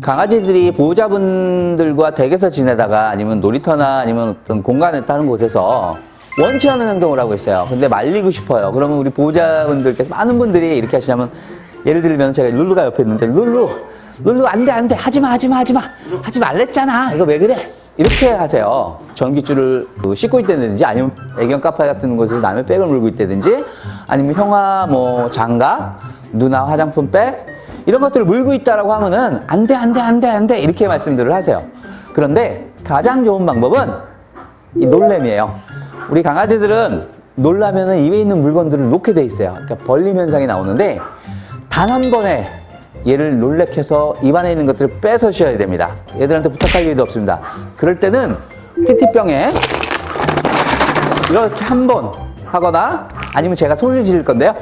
강아지들이 보호자분들과 댁에서 지내다가 아니면 놀이터나 아니면 어떤 공간에 다른 곳에서 원치 않은 행동을 하고 있어요. 근데 말리고 싶어요. 그러면 우리 보호자분들께서 많은 분들이 이렇게 하시냐면 예를 들면 제가 룰루가 옆에 있는데 룰루, 룰루 안 돼, 안 돼. 하지 마, 하지 마, 하지 마. 하지 말랬잖아. 이거 왜 그래? 이렇게 하세요. 전기줄을 그 씻고 있다든지 아니면 애견 카페 같은 곳에서 남의 백을 물고 있다든지 아니면 형아 뭐 장갑, 누나 화장품 백 이런 것들을 물고 있다라고 하면은 안 돼, 안 돼, 안 돼, 안 돼. 이렇게 말씀들을 하세요. 그런데 가장 좋은 방법은 이 놀램이에요. 우리 강아지들은 놀라면은 입에 있는 물건들을 놓게 돼 있어요. 그러니까 벌림 현상이 나오는데 단 한 번에 얘를 놀래켜서 입안에 있는 것들을 뺏어 쉬어야 됩니다. 얘들한테 부탁할 일도 없습니다. 그럴 때는 PT병에 이렇게 한 번 하거나 아니면 제가 소리를 지를 건데요.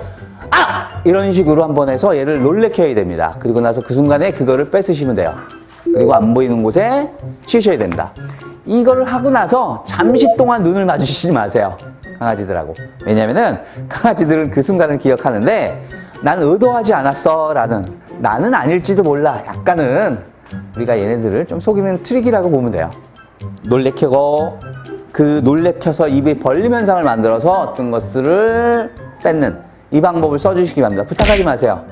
아! 이런 식으로 한 번 해서 얘를 놀래켜야 됩니다. 그리고 나서 그 순간에 그거를 뺏으시면 돼요. 그리고 안 보이는 곳에 치우셔야 됩니다. 이걸 하고 나서 잠시 동안 눈을 마주치지 마세요. 강아지들하고. 왜냐면은 강아지들은 그 순간을 기억하는데 난 의도하지 않았어 라는 나는 아닐지도 몰라 약간은 우리가 얘네들을 좀 속이는 트릭이라고 보면 돼요. 놀래켜고 그 놀래켜서 입에 벌림 현상을 만들어서 어떤 것들을 뺏는 이 방법을 써주시기 바랍니다. 부탁하지 마세요.